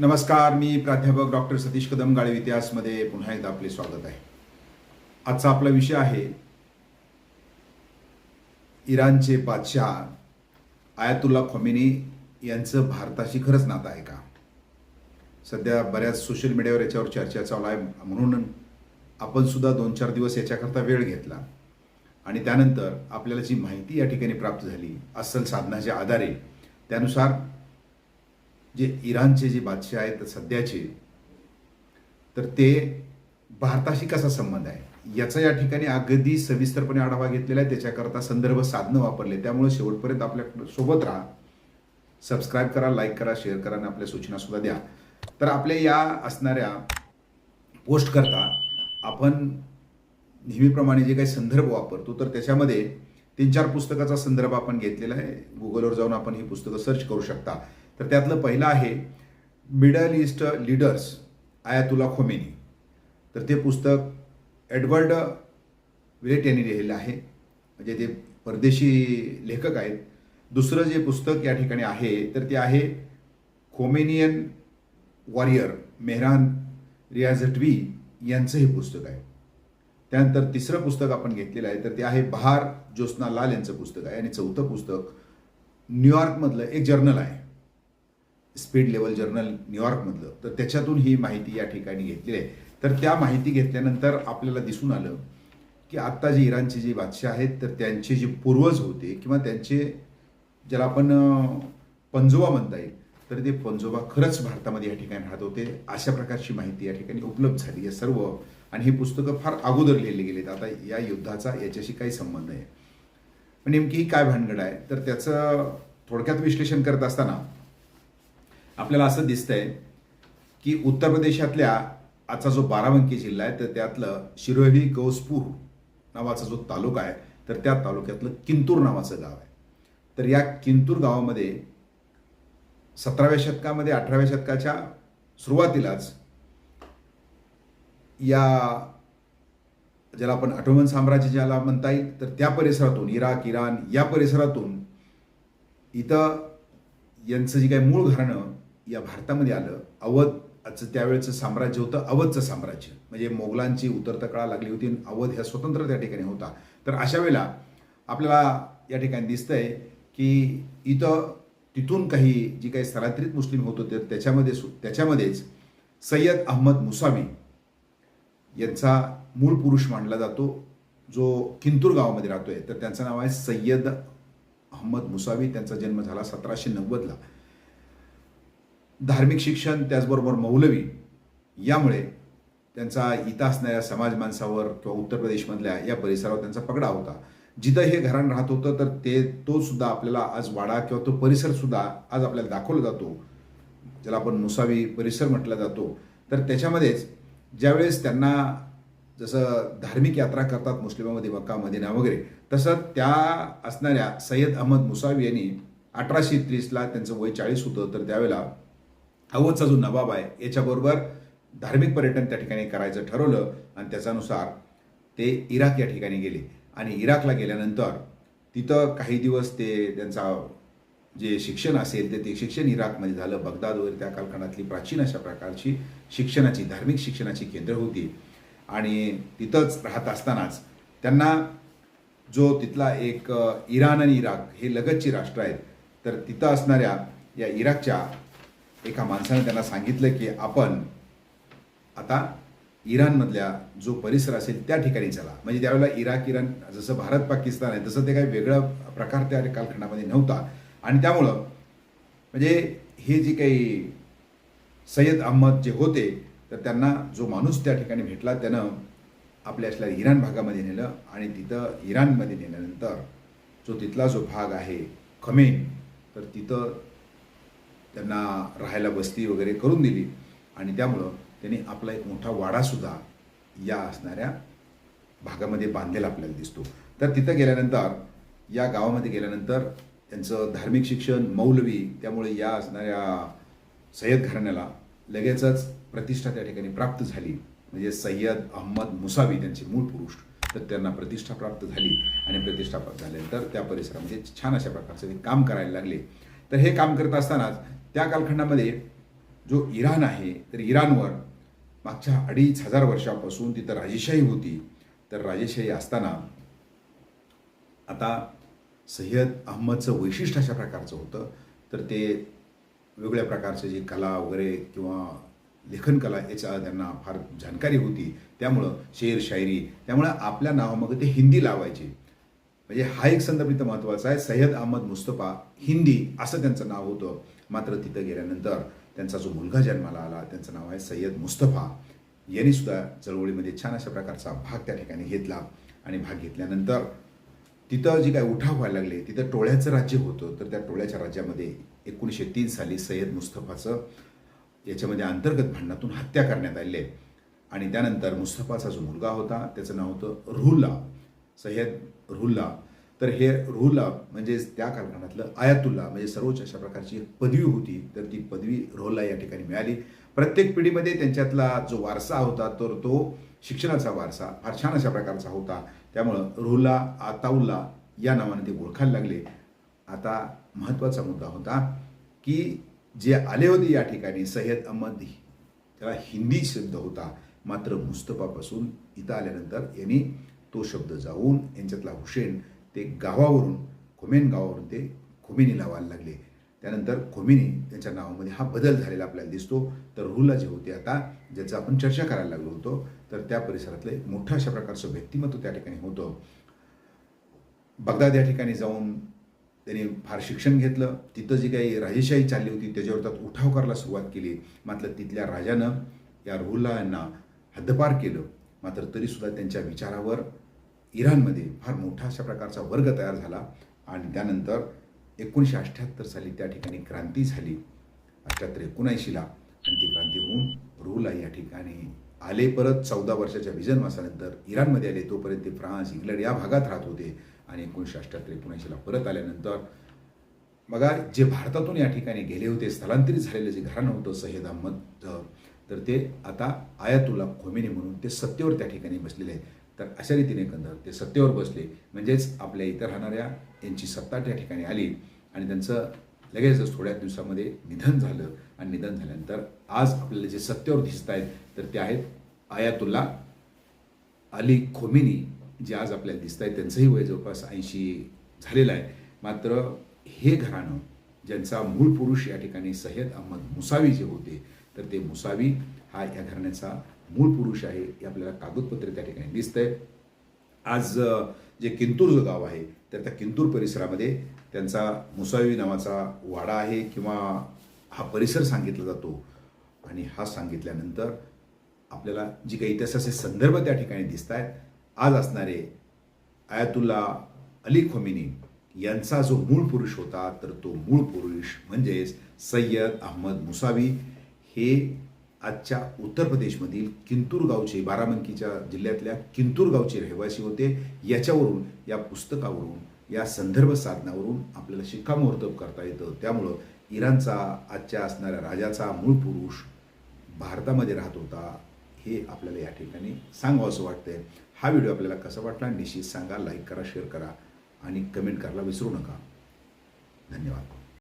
नमस्कार मी प्राध्यापक डॉक्टर सतीश कदम गाळे इतिहासमध्ये पुन्हा एकदा आपले स्वागत आहे. आजचा आपला विषय आहे इराणचे बादशाह आयातुल्ला खोमेनी यांचं भारताशी खरंच नातं आहे का? सध्या बऱ्याच सोशल मीडियावर याच्यावर चर्चा चालू आहे म्हणून आपण सुद्धा दोन चार दिवस याच्याकरता वेळ घेतला. आणि त्यानंतर आपल्याला जी माहिती या ठिकाणी प्राप्त झाली अस्सल साधनाच्या आधारे त्यानुसार जे इराणचे जे बादशाह आहेत सध्याचे तर ते भारताशी कसा संबंध आहे? याचा या ठिकाणी अगदी सविस्तरपणे आढावा घेतलेला आहे. त्याच्याकरता संदर्भ साधनं वापरले. त्यामुळे शेवटपर्यंत आपल्यासोबत राहा. सबस्क्राईब करा लाईक करा शेअर करा आणि आपल्या सूचना सुद्धा द्या. तर आपल्या या असणाऱ्या पोस्ट करता आपण नेहमीप्रमाणे जे काही संदर्भ वापरतो तर त्याच्यामध्ये तीन चार पुस्तकाचा संदर्भ आपण घेतलेला आहे. गुगलवर जाऊन आपण ही पुस्तकं सर्च करू शकता. तर त्यातलं पहिलं आहे Middle East leaders Ayatollah Khomeini. तर ते पुस्तक एडवर्ड विलेट यांनी लिहिलेलं आहे. म्हणजे ते परदेशी लेखक आहेत. दुसरं जे पुस्तक या ठिकाणी आहे तर ते आहे खोमेनियन वॉरियर मेहरान रियाझटवी यांचं हे पुस्तक आहे. त्यानंतर तिसरं पुस्तक आपण घेतलेलं आहे तर ते आहे बहार ज्योत्स्ना लाल यांचं पुस्तक आहे. आणि चौथं पुस्तक न्यूयॉर्कमधलं एक जर्नल आहे. स्पीड लेवल जर्नल न्यूयॉर्कमधलं तर त्याच्यातून ही माहिती या ठिकाणी घेतलेली आहे. तर त्या माहिती घेतल्यानंतर आपल्याला दिसून आलं की आत्ता जे इराणचे जे बादशाह आहेत तर त्यांचे जे पूर्वज होते किंवा त्यांचे ज्याला आपण पंजोबा म्हणता येईल तर ते पंजोबा खरंच भारतामध्ये या ठिकाणी राहत होते. अशा प्रकारची माहिती या ठिकाणी उपलब्ध झाली आहे सर्व. आणि ही पुस्तकं फार अगोदर लिहिली आहेत आता या युद्धाचा याच्याशी काही संबंध आहे पण नेमकी ही काय भानगड आहे? तर त्याचं थोडक्यात विश्लेषण करत असताना आपल्याला असं दिसतंय की उत्तर प्रदेशातल्या आजचा जो बाराबंकी जिल्हा आहे तर त्यातलं शिरोही गौसपूर नावाचा जो तालुका आहे तर त्या तालुक्यातलं किंतूर नावाचं गाव आहे. तर या किंतूर गावामध्ये सतराव्या शतकामध्ये अठराव्या शतकाच्या सुरुवातीलाच या ज्याला आपण ऑटोमन साम्राज्य ज्याला म्हणता येईल तर त्या परिसरातून इराक इराण या परिसरातून इथं यांचं जी काही मूळ घराणं या भारतामध्ये आलं. अवधचं त्यावेळेचं साम्राज्य होतं अवधचं साम्राज्य. म्हणजे मोगलांची उतरता कळा लागली होती आणि अवध ह्या स्वतंत्र त्या ठिकाणी होता. तर अशा वेळेला आपल्याला या ठिकाणी दिसतंय की इथं तिथून काही जी काही स्थलांतरित मुस्लिम होत होते त्याच्यामध्ये सु- त्याच्यामध्येच सय्यद अहमद मुसावी यांचा मूळ पुरुष मानला जातो जो किंतूर गावामध्ये राहतोय. तर त्यांचं नाव आहे सय्यद अहमद मुसावी त्यांचा जन्म झाला सतराशे नव्वदला. धार्मिक शिक्षण त्याचबरोबर मौलवी यामुळे त्यांचा इथं असणाऱ्या समाज माणसावर किंवा उत्तर प्रदेशमधल्या या परिसरावर त्यांचा पगडा होता. जिथं हे घराण राहत होतं तर ते तो सुद्धा आपल्याला आज वाडा किंवा तो परिसर सुद्धा आज आपल्याला दाखवला जातो. ज्याला आपण मुसावी परिसर म्हटला जातो. तर त्याच्यामध्येच ज्यावेळेस त्यांना जसं धार्मिक यात्रा करतात मुस्लिमामध्ये मक्का मदिना वगैरे तसं त्या असणाऱ्या सय्यद अहमद मुसावी यांनी अठराशे तीसला त्यांचं वय चाळीस होतं तर त्यावेळेला अवधचा जो नवाब आहे याच्याबरोबर धार्मिक पर्यटन त्या ठिकाणी करायचं ठरवलं आणि त्याच्यानुसार ते इराक या ठिकाणी गेले. आणि इराकला गेल्यानंतर तिथं काही दिवस ते त्यांचा जे शिक्षण असेल ते ते शिक्षण इराकमध्ये झालं. बगदाद वगैरे त्या कालखंडातली प्राचीन अशा प्रकारची शिक्षणाची धार्मिक शिक्षणाची केंद्र होती. आणि तिथंच राहत असतानाच त्यांना जो तिथला एक इराण आणि इराक हे लगतची राष्ट्र आहेत तर तिथं असणाऱ्या या इराकच्या एका माणसाने त्यांना सांगितलं की आपण आता इराणमधल्या जो परिसर असेल त्या ठिकाणी चला. म्हणजे त्यावेळेला इराक इराण जसं भारत पाकिस्तान आहे तसं ते काही वेगळा प्रकार त्या कालखंडामध्ये नव्हता. आणि त्यामुळं म्हणजे हे जी काही सय्यद अहमद जे होते तर त्यांना जो माणूस त्या ठिकाणी भेटला त्यानं आपल्या असल्या इराण भागामध्ये नेलं आणि तिथं इराणमध्ये नेल्यानंतर जो तिथला जो भाग आहे खमेन तर तिथं त्यांना राहायला बस्ती वगैरे करून दिली. आणि त्यामुळं त्यांनी आपला एक मोठा वाडासुद्धा या असणाऱ्या भागामध्ये बांधलेला आपल्याला दिसतो. तर तिथं गेल्यानंतर या गावामध्ये गेल्यानंतर त्यांचं धार्मिक शिक्षण मौलवी त्यामुळे या असणाऱ्या सय्यद घराण्याला लगेचच प्रतिष्ठा त्या ठिकाणी प्राप्त झाली. म्हणजे सय्यद अहमद मुसावी त्यांचे मूळ पुरुष तर त्यांना प्रतिष्ठा प्राप्त झाली आणि प्रतिष्ठा प्राप्त झाल्यानंतर त्या परिसरामध्ये छान अशा प्रकारचं काम करायला लागले. तर हे काम करत असतानाच त्या कालखंडामध्ये जो इराण आहे तर इराणवर मागच्या अडीच हजार वर्षापासून तिथं राजेशाही होती. तर राजेशाही असताना आता सय्यद अहमदचं वैशिष्ट्य अशा प्रकारचं होतं. तर ते वेगळ्या प्रकारचे जे कला वगैरे किंवा लेखनकला याच्या त्यांना फार जाणकारी होती. त्यामुळं शेर शायरी त्यामुळं आपल्या नावामागं ते हिंदी लावायचे. म्हणजे हा एक संदर्भ इथं महत्त्वाचा आहे. सय्यद अहमद मुस्तफा हिंदी असं त्यांचं नाव होतं. मात्र तिथं गेल्यानंतर त्यांचा जो मुलगा जन्माला आला त्यांचं नाव आहे सय्यद मुस्तफा. यांनी सुद्धा चळवळीमध्ये छान अशा प्रकारचा भाग त्या ठिकाणी घेतला आणि भाग घेतल्यानंतर तिथं जी काय उठाव व्हायला लागले तिथं टोळ्याचं राज्य होतं. तर त्या टोळ्याच्या राज्यामध्ये एकोणीसशे तीन साली सय्यद मुस्तफाचं याच्यामध्ये अंतर्गत भांडणातून हत्या करण्यात आली आणि त्यानंतर मुस्तफाचा जो मुलगा होता त्याचं नाव होतं रुहुल्ला सय्यद रुहुल्ला तर हे रुहुल्ला म्हणजेच त्या कारखान्यातलं आयातुल्ला म्हणजे सर्वोच्च अशा प्रकारची एक पदवी होती. तर ती पदवी रुहुल्ला या ठिकाणी मिळाली. प्रत्येक पिढीमध्ये त्यांच्यातला जो वारसा होता तर तो शिक्षणाचा वारसा फार छान अशा प्रकारचा होता. त्यामुळं रुहुल्ला आताउल्ला या नावाने ते ओळखायला लागले. आता महत्त्वाचा मुद्दा होता की जे आले होते या ठिकाणी सय्यद अहमद त्याला हिंदी शब्द होता. मात्र मुस्तफापासून इथं आल्यानंतर यांनी तो शब्द जाऊन यांच्यातला हुसेन ते गावावरून खोमेन गावावरून ते खोमेनी लावायला लागले. त्यानंतर खोमेनी त्यांच्या नावामध्ये हा बदल झालेला आपल्याला दिसतो. तर रुहुल्ला जे होते आता ज्याचं आपण चर्चा करायला लागलो होतो तर त्या परिसरातलं एक मोठं अशा प्रकारचं व्यक्तिमत्व त्या ठिकाणी होतं. बगदाद या ठिकाणी जाऊन त्यांनी फार शिक्षण घेतलं. तिथं जी काही राजेशाही चालली होती त्याच्यावर त्यात उठाव करायला सुरुवात केली. मात्र तिथल्या राजानं या रुहुल्ला यांना हद्दपार केलं. मात्र तरीसुद्धा त्यांच्या विचारावर इराणमध्ये फार मोठा अशा प्रकारचा वर्ग तयार झाला आणि त्यानंतर एकोणीसशे अठ्ठ्याहत्तर साली त्या ठिकाणी क्रांती झाली. अठ्ठ्याहत्तर एकोणऐंशीला आणि ती क्रांती होऊन रूला या ठिकाणी आले. परत चौदा वर्षाच्या विजनवासानंतर इराणमध्ये आले. तोपर्यंत ते फ्रान्स इंग्लंड या भागात राहत होते आणि एकोणीसशे अठ्ठ्याहत्तर एकोणऐंशीला परत आल्यानंतर बघा जे भारतातून या ठिकाणी गेले होते स्थलांतरित झालेलं जे घराणं होतं सय्यद अहमद तर ते आता आयातुल्ला खोमेनी म्हणून ते सत्तेवर त्या ठिकाणी बसलेले आहेत. तर अशा रीतीने एकंदर ते सत्तेवर बसले. म्हणजेच आपल्या इतर राहणाऱ्या यांची सत्ता त्या ठिकाणी आली आणि त्यांचं लगेचच थोड्या दिवसामध्ये निधन झालं. आणि निधन झाल्यानंतर आज आपल्याला जे सत्तेवर दिसत आहेत तर ते आहेत आयातुल्ला अली खोमिनी जे आज आपल्याला दिसत आहेत. त्यांचंही वय जवळपास ऐंशी झालेलं आहे. मात्र हे घराणं ज्यांचा मूळ पुरुष या ठिकाणी सय्यद अहमद मुसावी जे होते तर ते मुसावी हा या घराण्याचा मूळ पुरुष आहे हे आपल्याला कागदपत्रे त्या ठिकाणी दिसतंय. आज जे किंतूर जो गाव आहे तर त्या किंतूर परिसरामध्ये त्यांचा मुसावी नावाचा वाडा आहे किंवा हा परिसर सांगितला जातो. आणि हा सांगितल्यानंतर आपल्याला जी काही इतिहासाचे संदर्भ त्या ठिकाणी दिसत आहेत आज असणारे आयातुल्ला अली खोमिनी यांचा जो मूळ पुरुष होता तर तो मूळ पुरुष म्हणजेच सय्यद अहमद मुसावी हे आजच्या उत्तर प्रदेशमधील किंतूर गावचे बारामंकीच्या जिल्ह्यातल्या किंतूर गावचे रहिवासी होते. याच्यावरून या पुस्तकावरून या संदर्भ साधनावरून आपल्याला शिक्कामोर्तब करता येतं. त्यामुळं इराणचा आजच्या असणाऱ्या राजाचा मूळ पुरुष भारतामध्ये राहत होता हे आपल्याला या ठिकाणी सांगावं असं वाटतंय. हा व्हिडिओ आपल्याला कसा वाटला निश्चित सांगा लाईक करा शेअर करा आणि कमेंट करायला विसरू नका. धन्यवाद.